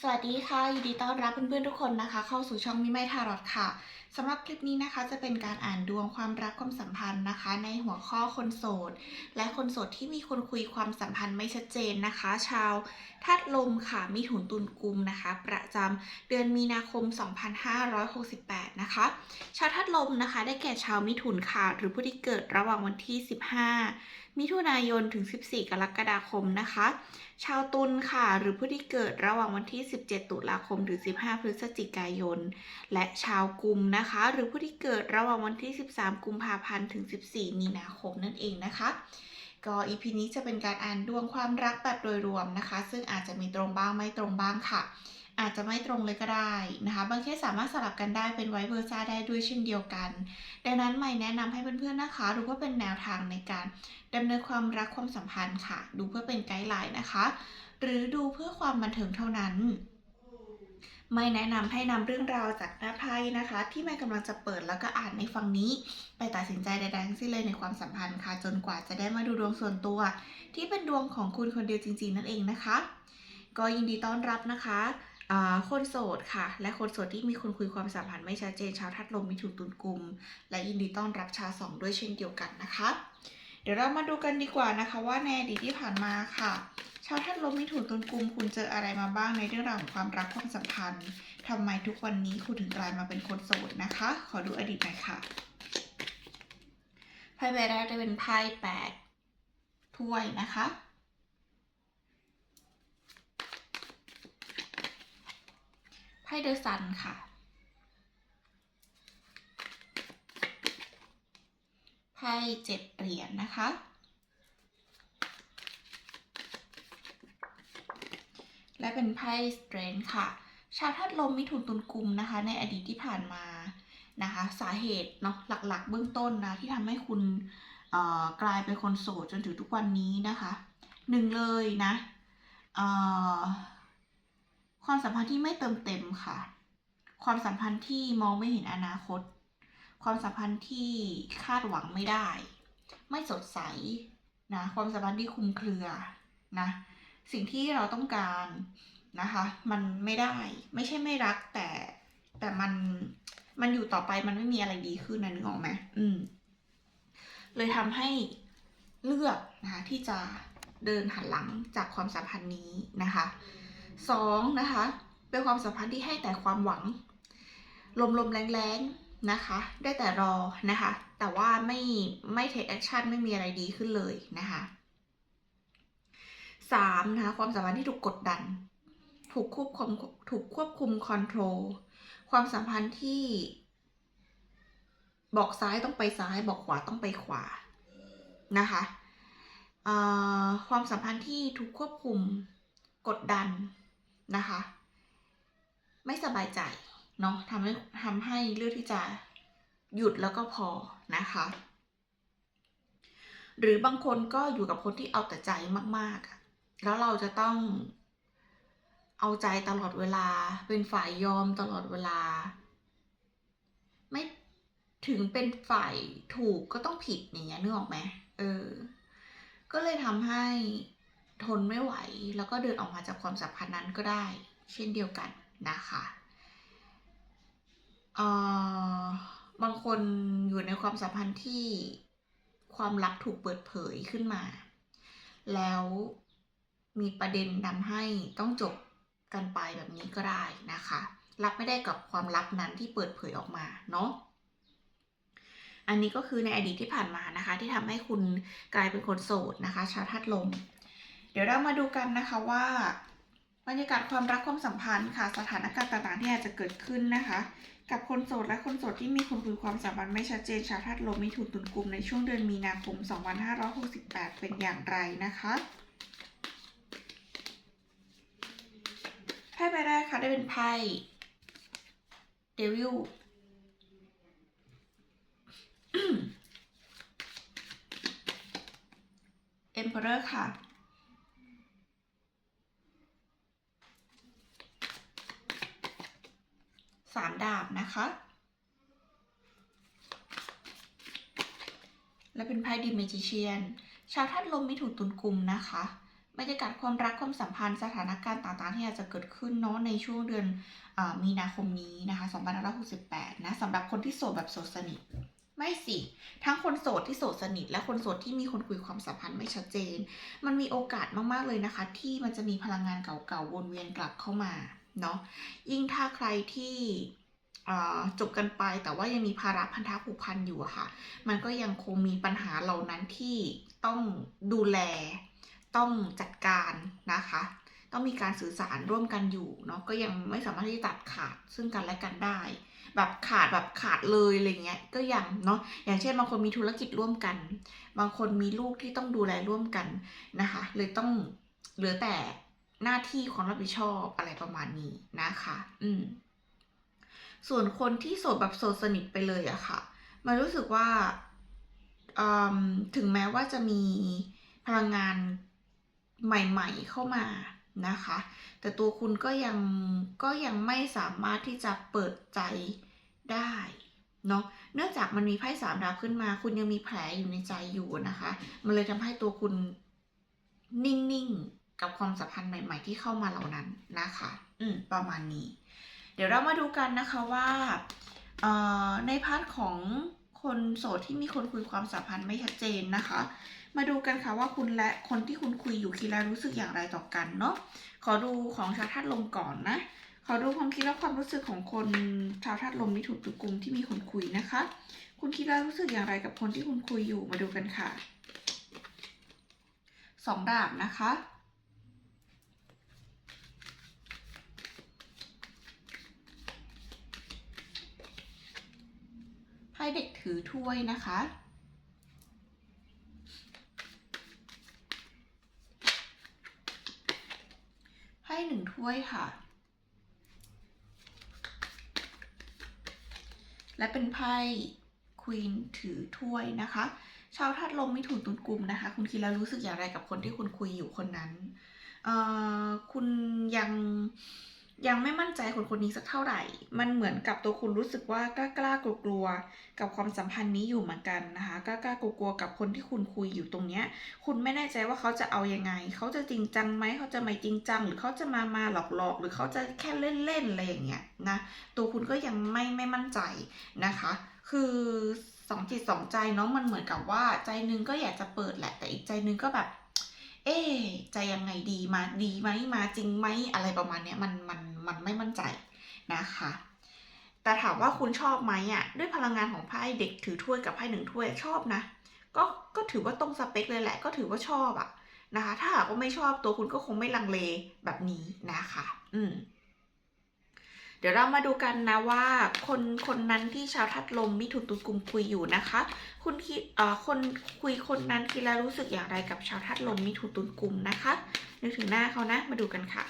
สวัสดีค่ะยินดีต้อนรับเพื่อนๆทุกคนนะคะ เข้าสู่ช่องมิไม่ทารอดค่ะสำหรับคลิปนี้นะคะจะเป็นการอ่านดวงความรักความสัมพันธ์นะคะ ในหัวข้อคนโสด และคนโสดที่มีคนคุยความสัมพันธ์ไม่ชัดเจนนะคะ ชาวธาตุลมค่ะมีถุนตุนกุมนะคะ ประจำเดือนมีนาคม 2568 นะคะ ชาวธาตุลมนะคะ ได้แก่ชาวมิถุนค่ะ หรือผู้ที่เกิดระหว่างวันที่ 15 มิถุนายนถึง 14 กรกฎาคมนะคะ ชาวตุลค่ะ หรือผู้ที่เกิดระหว่างวันที่ 17 ตุลาคมถึง 15 พฤศจิกายน และชาวกุมนะคะ หรือผู้ที่เกิดระหว่างวันที่ 13 กุมภาพันธ์ถึง 14 มีนาคมนั่นเองนะคะ ก็อีพีนี้จะเป็นการอ่านดวงความรักแบบโดยรวมนะคะ ซึ่งอาจจะมีตรงบ้างไม่ตรงบ้างค่ะ อาจจะไม่ตรงเลยก็ได้นะคะ บางเคสสามารถสลับกันได้เป็นไวเวอร์ซ่าได้ด้วยเช่นเดียวกัน ดังนั้นใหม่แนะนำให้เพื่อนๆนะคะ ดูเพื่อเป็นแนวทางในการดำเนินความรักความสัมพันธ์ค่ะ ดูเพื่อเป็นไกด์ไลน์นะคะ หรือดูเพื่อความบันเทิงเท่านั้น ไม่แนะนำให้นำเรื่องราวจากหน้าไพ่นะคะ ที่ไม่กำลังจะเปิดแล้วก็อ่านในฟังนี้ ไปตัดสินใจใดๆทั้งสิ้นเลยในความสัมพันธ์ค่ะ จนกว่าจะได้มาดูดวงส่วนตัว ที่เป็นดวงของคุณคนเดียวจริง ๆ นั่นเองนะคะ ก็ยินดีต้อนรับนะคะคนโสดค่ะ และคนโสดที่มีคนคุยความสัมพันธ์ไม่ชัดเจนชาวทัดลมมีถุนตุนกลุ่มและยินดีต้อนรับชาวสองด้วยเช่นเดียวกันนะคะ เดี๋ยวเรามาดูกันดีกว่านะคะว่าในอดีตที่ผ่านมาค่ะ ชาวทัดลมมิถุนตุนกุมคุณเจออะไรมาบ้างในเรื่องราวของความรักความสัมพันธ์ทำไมทุกวันนี้คุณถึงกลายมาเป็นคนโสดนะคะ ขอดูอดีตหน่อยค่ะไพ่ใบแรกจะเป็นไพ่แปดถ้วยนะคะไพ่เดอะซันค่ะ ไพ่เจ็ดเหรียญนะคะ และเป็นไพ่สเตรนค่ะ ชาวธาตุลมมิถุนตุลกุมนะคะ ในอดีตที่ผ่านมานะคะ สาเหตุเนาะหลักๆ เบื้องต้นนะที่ทำให้คุณกลายเป็นคนโสดจนถึงทุกวันนี้นะคะหนึ่งเลยนะความสัมพันธ์ที่ไม่เติมเต็มค่ะ ความสัมพันธ์ที่มองไม่เห็นอนาคต ความสัมพันธ์ที่คาดหวังไม่ได้ ไม่สดใสนะความสัมพันธ์ที่คุมเครือนะสิ่งที่เราต้องการนะคะมันไม่ได้ไม่ใช่ไม่รักแต่แต่มันมันอยู่ต่อไปมันไม่มีอะไรดีขึ้นนะนึกออกไหมอืมเลยทำให้เลือกนะคะที่จะเดินหันหลังจากความสัมพันธ์นี้นะคะสองนะคะเป็นความสัมพันธ์ที่ให้แต่ความหวังลมๆแรงๆ นะคะ ได้แต่รอนะคะ แต่ว่าไม่ไม่เทคแอคชั่นไม่มีอะไรดีขึ้นเลยนะคะสามนะคะความสัมพันธ์ที่ถูกกดดัน ถูกควบคุมถูกควบคุมคอนโทรลความสัมพันธ์ที่ บอกซ้ายต้องไปซ้าย บอกขวาต้องไปขวานะคะความสัมพันธ์ที่ถูกควบคุมกดดันนะคะ ไม่สบายใจ เนาะทำให้ทำให้เลือกที่จะหยุดแล้วก็พอนะคะ หรือบางคนก็อยู่กับคนที่เอาแต่ใจมากๆอะแล้วเราจะต้องเอาใจตลอดเวลา เป็นฝ่ายยอมตลอดเวลา ไม่ถึงเป็นฝ่ายถูกก็ต้องผิดอย่างเงี้ยนึกออกไหมเออ ก็เลยทำให้ทนไม่ไหว แล้วก็เดินออกมาจากความสัมพันธ์นั้นก็ได้ เช่นเดียวกันนะคะ บางคนอยู่ในความสัมพันธ์ที่ความลับถูกเปิดเผยขึ้นมา แล้วมีประเด็นทำให้ต้องจบกันไปแบบนี้ก็ได้นะคะ รับไม่ได้กับความลับนั้นที่เปิดเผยออกมาเนาะอันนี้ก็คือในอดีตที่ผ่านมานะคะ ที่ทำให้คุณกลายเป็นคนโสดนะคะ ชาวธาตุลม เดี๋ยวเรามาดูกันนะคะว่า บรรยากาศความรักความสัมพันธ์ค่ะ สถานการณ์ต่างๆที่อาจจะเกิดขึ้นนะคะ กับคนโสดและคนโสดที่มีคนคุยความสัมพันธ์ไม่ชัดเจนชาวธาตุลมมีถุนตุนกลุ่มในช่วงเดือนมีนาคม 2568 เป็นอย่างไรนะคะไพ่ใบแรกค่ะได้เป็นไพ่เดวิลเอ็มเพอเรอร์ค่ะ สามดาบนะคะ และเป็นไพ่ดิเมจิเชียน ชาวธาตุลมมิถุนตุนกลุ่มนะคะบรรยากาศความรักความสัมพันธ์สถานการณ์ต่างๆ ที่อาจจะเกิดขึ้นเนาะในช่วงเดือนอมีนาคมนี้นะคะ2568 นะสำหรับคนที่โสดแบบโสดสนิท ไม่สิ ทั้งคนโสดที่โสดสนิท และคนโสดที่มีคนคุยความสัมพันธ์ไม่ชัดเจน มันมีโอกาสมากๆเลยนะคะ ที่มันจะมีพลังงานเก่าๆวนเวียนกลับเข้ามา เนาะยิ่งถ้าใครที่จบกันไปแต่ว่ายังมีภาระพันธะผูกพันอยู่ค่ะ มันก็ยังคงมีปัญหาเหล่านั้นที่ต้องดูแล ต้องจัดการนะคะ ต้องมีการสื่อสารร่วมกันอยู่เนาะก็ยังไม่สามารถที่จะตัดขาดซึ่งกันและกันได้ แบบขาดแบบขาดเลยอะไรเงี้ยก็ยังเนาะอย่างเช่นบางคนมีธุรกิจร่วมกัน บางคนมีลูกที่ต้องดูแลร่วมกันนะคะเลยต้องเหลือแต่ หน้าที่ความรับผิดชอบอะไรประมาณนี้นะคะ อืม ส่วนคนที่โสดแบบโสดสนิทไปเลยอะค่ะ มันรู้สึกว่าอืมถึงแม้ว่าจะมีพลังงานใหม่ๆเข้ามานะคะ แต่ตัวคุณก็ยังก็ยังไม่สามารถที่จะเปิดใจได้เนาะ เนื่องจากมันมีไพ่สามดาบขึ้นมา คุณยังมีแผลอยู่ในใจอยู่นะคะ มันเลยทำให้ตัวคุณนิ่งๆ กับความสัมพันธ์ใหม่ๆ ที่เข้ามาเหล่านั้นนะคะ อืมประมาณนี้ เดี๋ยวเรามาดูกันนะคะว่าเอ่อในพาร์ทของคนโสดที่มีคนคุยความสัมพันธ์ไม่ชัดเจนนะคะ มาดูกันค่ะว่าคุณและคนที่คุณคุยอยู่คิดแล้วรู้สึกอย่างไรต่อกันเนาะขอดูของชาวธาตุลมก่อนนะขอดูความคิดและความรู้สึกของคนชาวธาตุลมมิถุนตุลกุมที่มีคนคุยนะคะ คุณคิดแล้วรู้สึกอย่างไรกับคนที่คุณคุยอยู่มาดูกันค่ะสองดาบนะคะ ไพ่เด็กถือถ้วยนะคะไพ่หนึ่งถ้วยค่ะ และเป็นไพ่ควีนถือถ้วยนะคะ ชาวธาตุลมมิถุนตุลกุมนะคะ คุณคิดแล้วรู้สึกอย่างไรกับคนที่คุณคุยอยู่คนนั้นเอ่อคุณยัง ยังไม่มั่นใจคนคนนี้สักเท่าไหร่ มันเหมือนกับตัวคุณรู้สึกว่ากล้ากล้ากลัวกลัวกับความสัมพันธ์นี้อยู่เหมือนกันนะคะกล้ากล้ากลัวกลัวกับคนที่คุณคุยอยู่ตรงเนี้ย คุณไม่แน่ใจว่าเขาจะเอายังไง เขาจะจริงจังไหมเขาจะไม่จริงจัง หรือเขาจะมามาหลอกหลอกหรือเขาจะแค่เล่นๆอะไรอย่างเงี้ยนะ ตัวคุณก็ยังไม่ไม่มั่นใจนะคะ คือสองจิตสองใจเนาะมันเหมือนกับว่าใจนึงก็อยากจะเปิดแหละแต่อีกใจนึงก็แบบ เอ๊ะจะยังไงดีมาดีไหมมาจริงไหมอะไรประมาณเนี้ยมันมันมันไม่มั่นใจนะคะ แต่ถามว่าคุณชอบไหมอะด้วยพลังงานของไพ่เด็กถือถ้วยกับไพ่หนึ่งถ้วยชอบนะ ก็ก็ถือว่าตรงสเปคเลยแหละ ก็ถือว่าชอบอะนะคะ ถ้าหากว่าไม่ชอบตัวคุณก็คงไม่ลังเลแบบนี้นะคะ อืม เดี๋ยวเรามาดูกันนะว่าคนคนนั้นที่ชาวทัดลมมิถุนตุลกุมคุยอยู่นะคะ คุณคิดเอ่อคนคุยคนนั้นคิดแล้วรู้สึกอย่างไรกับชาวทัดลมมิถุนตุลกุมนะคะนึกถึงหน้าเขานะมาดูกันค่ะ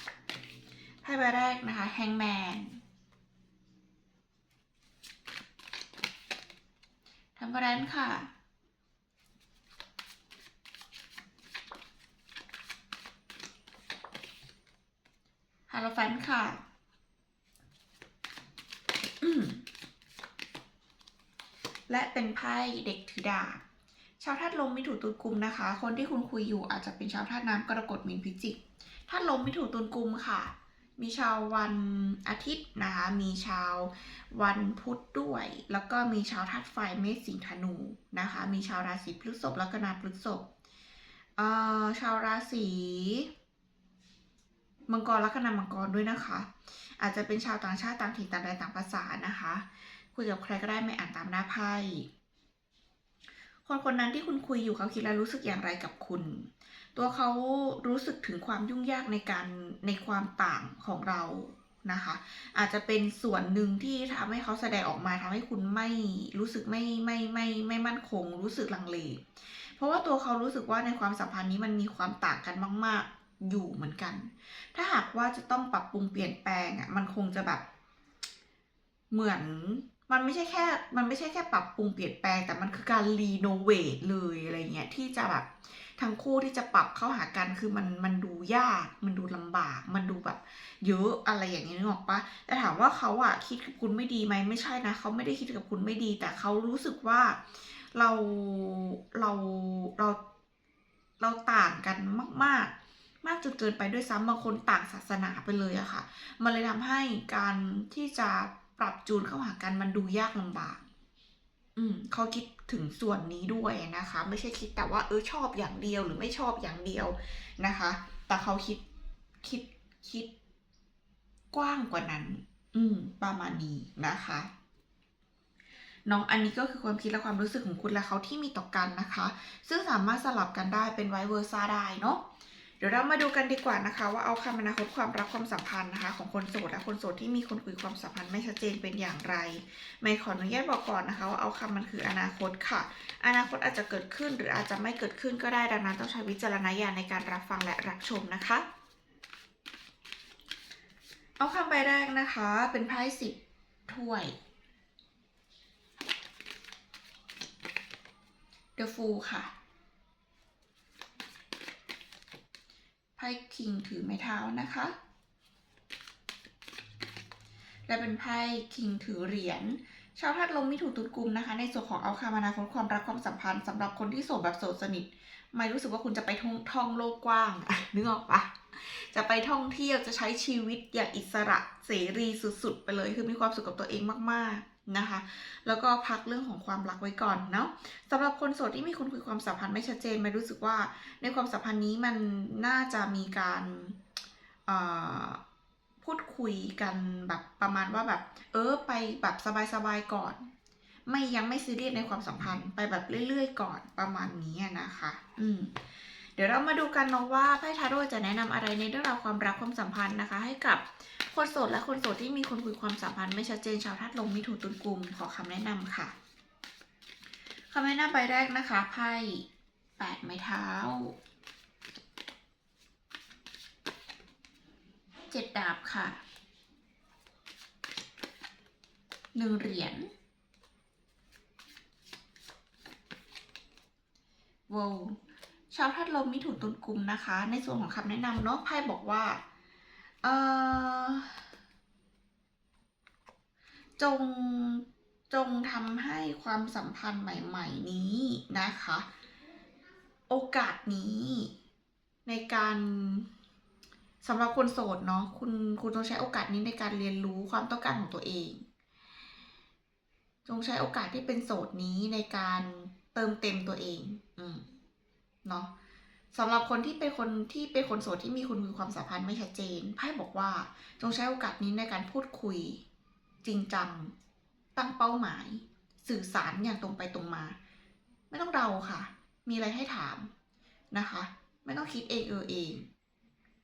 ไพ่ใบแรกนะคะแฮงแมนทัมเปอร์แรนค่ะฮาโลแฟนค่ะ และเป็นไพ่เด็กถือดาบชาวธาตุลมมิถุนตุลกุมนะคะ คนที่คุณคุยอยู่อาจจะเป็นชาวธาตุน้ำกรกฎมีนพิจิกธาตุลมมิถุนตุลกุมค่ะ มีชาววันอาทิตย์นะคะ มีชาววันพุธด้วย แล้วก็มีชาวธาตุไฟเมษสิงห์ธนูนะคะ มีชาวราศีพฤษภแล้วก็นาพฤษภชาวราศี มังกรลัคนามังกรด้วยนะคะ อาจจะเป็นชาวต่างชาติต่างถิ่นต่างแดนต่างภาษานะคะ คุยกับใครก็ได้ไม่อ่านตามหน้าไพ่คนคนนั้นที่คุณคุยอยู่เขาคิดและรู้สึกอย่างไรกับคุณ ตัวเขารู้สึกถึงความยุ่งยากในการในความต่างของเรานะคะ อาจจะเป็นส่วนหนึ่งที่ทำให้เขาแสดงออกมาทำให้คุณไม่รู้สึกไม่ไม่ไม่ไม่มั่นคง รู้สึกลังเล เพราะว่าตัวเขารู้สึกว่าในความสัมพันธ์นี้มันมีความต่างกันมาก ๆ อยู่เหมือนกัน ถ้าหากว่าจะต้องปรับปรุงเปลี่ยนแปลงอะมันคงจะแบบ เหมือนมันไม่ใช่แค่ มันไม่ใช่แค่ปรับปรุงเปลี่ยนแปลง แต่มันคือการรีโนเวทเลยอะไรเงี้ยที่จะแบบทั้งคู่ที่จะปรับเข้าหากันคือมันมันดูยาก มันดูลำบาก มันดูแบบ เยอะอะไรอย่างนี้นึกออกปะแต่ถามว่าเขาอะคิดกับคุณไม่ดีไหมไม่ใช่นะเขาไม่ได้คิดกับคุณไม่ดี แต่เขารู้สึกว่าเราเราเราเราต่างกันมาก ๆ มากจนเกินไปด้วยซ้ำบางคนต่างศาสนาไปเลยอะค่ะ มันเลยทำให้การที่จะปรับจูนเข้าหากันมันดูยากลำบาก อืมเขาคิดถึงส่วนนี้ด้วยนะคะ ไม่ใช่คิดแต่ว่าเออชอบอย่างเดียวหรือไม่ชอบอย่างเดียวนะคะ แต่เขาคิดคิดคิดกว้างกว่านั้น อืม ประมาณนี้นะคะน้องอันนี้ก็คือความคิดและความรู้สึกของคุณและเขาที่มีต่อกันนะคะ ซึ่งสามารถสลับกันได้เป็นไวเวอร์ซ่าได้เนาะ เดี๋ยวเรามาดูกันดีกว่านะคะว่าเอาคำอนาคตความรักความสัมพันธ์นะคะ ของคนโสดและคนโสดที่มีคนคุยความสัมพันธ์ไม่ชัดเจนเป็นอย่างไร ไม่ขออนุญาตบอกก่อนนะคะ ว่าเอาคำมันคืออนาคตค่ะ อนาคตอาจจะเกิดขึ้นหรืออาจจะไม่เกิดขึ้นก็ได้ดังนั้นต้องใช้วิจารณญาณในการรับฟังและรับชมนะคะ เอาคำใบแรกนะคะ เป็นไพ่สิบถ้วย The Fool ค่ะ ไพ่คิงถือไม้เท้านะคะ และเป็นไพ่คิงถือเหรียญชาวธาตุลมมิถุนตุลกุมนะคะ ในส่วนของเอาคามานาคตความรักความสัมพันธ์สำหรับคนที่โสดแบบโสดสนิท ไม่รู้สึกว่าคุณจะไปท่องท่องโลกกว้างนึกออกปะจะไปท่องเที่ยวจะใช้ชีวิตอย่างอิสระเสรีสุดๆ ไปเลย คือมีความสุขกับตัวเองมากๆ นะคะ แล้วก็พักเรื่องของความรักไว้ก่อนเนาะสำหรับคนโสดที่มีคนคุยความสัมพันธ์ไม่ชัดเจนไม่รู้สึกว่า ในความสัมพันธ์นี้มันน่าจะมีการพูดคุยกันแบบประมาณว่าแบบเออไปแบบสบายๆก่อน ไม่ยังไม่ซีเรียสในความสัมพันธ์ไปแบบเรื่อยๆก่อนประมาณนี้นะคะ อืม เดี๋ยวเรามาดูกันเนาะว่าไพ่ทาโร่จะแนะนำอะไรในเรื่องราวความรักความสัมพันธ์นะคะ ให้กับคนโสดและคนโสดที่มีคนคุยความสัมพันธ์ไม่ชัดเจนชาวธาตุลมมิถุนตุลกุมขอคำแนะนำค่ะคำแนะนำใบแรกนะคะไพ่แปดไม้เท้าเจ็ดดาบค่ะหนึ่งเหรียญว้าว ชาวธาตุลมมิถุนตุลกุมนะคะ ในส่วนของคำแนะนำเนาะไพ่บอกว่าเออจงจงทำให้ความสัมพันธ์ใหม่ ๆ นี้นะคะ โอกาสนี้ในการสำหรับคนโสดเนาะคุณคุณต้องใช้โอกาสนี้ในการเรียนรู้ความต้องการของตัวเอง จงใช้โอกาสที่เป็นโสดนี้ในการเติมเต็มตัวเอง อืม เนาะสำหรับคนที่เป็นคนที่เป็นคนโสดที่มีคุณคุยความสัมพันธ์ไม่ชัดเจนไพ่บอกว่า จงใช้โอกาสนี้ในการพูดคุย จริงจัง ตั้งเป้าหมาย สื่อสารอย่างตรงไปตรงมา ไม่ต้องเดาค่ะ มีอะไรให้ถามนะคะ ไม่ต้องคิดเองเออเอง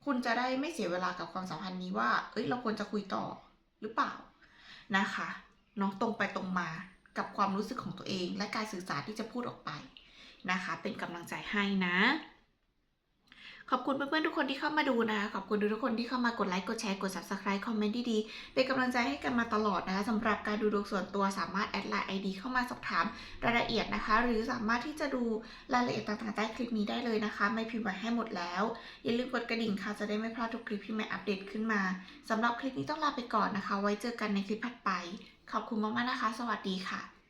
คุณจะได้ไม่เสียเวลากับความสัมพันธ์นี้ว่า เอ้ยเราควรจะคุยต่อหรือเปล่านะคะเนาะตรงไปตรงมากับความรู้สึกของตัวเอง และการสื่อสารที่จะพูดออกไป นะคะ เป็นกำลังใจให้นะ ขอบคุณเพื่อนๆทุกคนที่เข้ามาดูนะคะขอบคุณทุกคนที่เข้ามากดไลค์กดแชร์กด subscribe คอมเมนต์ดีๆเป็นกำลังใจให้กันมาตลอดนะคะสำหรับการดูดวงส่วนตัวสามารถแอดไลน์ ID เข้ามาสอบถามรายละเอียดนะคะ หรือสามารถที่จะดูรายละเอียดต่างๆใต้คลิปนี้ได้เลยนะคะ ไม่พิมพ์ไว้ให้หมดแล้ว อย่าลืมกดกระดิ่งค่ะจะได้ไม่พลาดทุกคลิปที่แม่อัปเดตขึ้นมาสำหรับคลิปนี้ต้องลาไปก่อนนะคะ ไว้เจอกันในคลิปถัดไป ขอบคุณมากๆนะคะ สวัสดีค่ะ